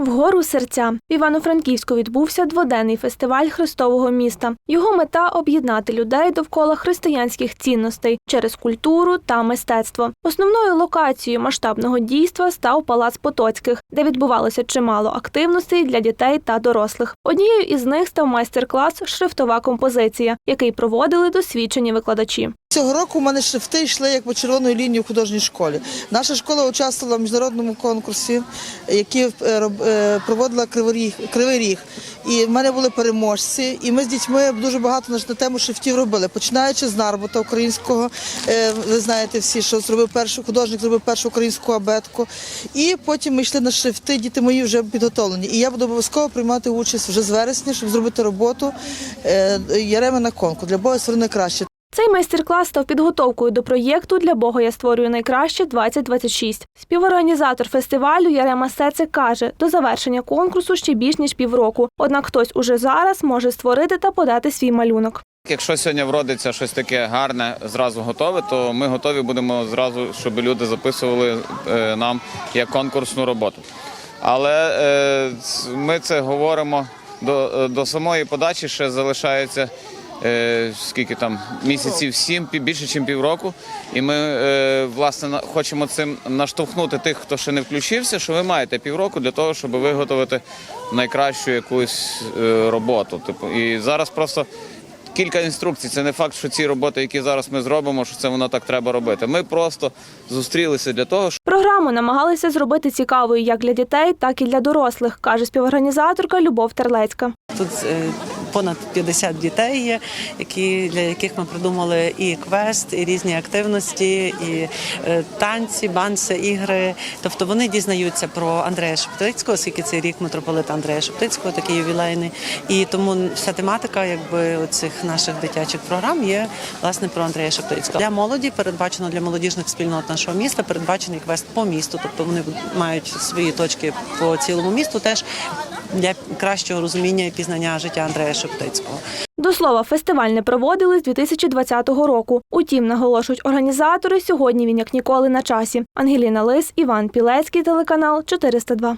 Вгору серця в Івано-Франківську відбувся дводенний фестиваль Христового міста. Його мета об'єднати людей довкола християнських цінностей через культуру та мистецтво. Основною локацією масштабного дійства став Палац Потоцьких, де відбувалося чимало активностей для дітей та дорослих. Однією із них став майстер-клас Шрифтова композиція, який проводили досвідчені викладачі. Цього року у мене шрифти йшли як по червоною лінії в художній школі. Наша школа участвувала в міжнародному конкурсі, який е, е, проводила Кривий Ріг, І в мене були переможці. І ми з дітьми дуже багато на тему шрифтів робили, починаючи з нарбута українського. е, Ви знаєте всі, що зробив перший художник, зробив першу українську абетку. І потім ми йшли на шрифти. Діти мої вже підготовлені. І я буду обов'язково приймати участь вже з вересня, щоб зробити роботу е, Яремина конку для Бога створи найкраще. Цей майстер-клас став підготовкою до проєкту Для Бога я створюю найкраще 2026. Співорганізатор фестивалю Ярема Сеце каже, до завершення конкурсу ще більш ніж півроку. Однак хтось уже зараз може створити та подати свій малюнок. Якщо сьогодні вродиться щось таке гарне, зразу готове, то ми готові будемо зразу, щоб люди записували е, нам як конкурсну роботу. Але е, ми це говоримо до, е, до самої подачі, ще залишається скільки там місяців сім, більше, ніж півроку. І ми власне хочемо цим наштовхнути тих, хто ще не включився, що ви маєте півроку для того, щоб виготовити найкращу якусь роботу. Типу, і зараз просто кілька інструкцій. Це не факт, що ці роботи, які зараз ми зробимо, що це воно так треба робити. Ми просто зустрілися для того, щоб Програму намагалися зробити цікавою як для дітей, так і для дорослих, каже співорганізаторка Любов Терлецька. Тут е, понад 50 дітей є, які, для яких ми придумали і квест, і різні активності, і е, танці, банси, ігри. Тобто вони дізнаються про Андрея Шептицького, оскільки цей рік митрополита Андрея Шептицького, такий ювілейний. І тому вся тематика якби цих наших дитячих програм є власне про Андрея Шептицького. Для молоді передбачено для молодіжних спільнот нашого міста передбачений квест по місту. Тобто вони мають свої точки по цілому місту теж для кращого розуміння і пізнання життя Андрея Шептицького. До слова, фестиваль не проводили з 2020 року. Утім, наголошують організатори, сьогодні він як ніколи на часі. Ангеліна Лис, Іван Пілецький, телеканал 402.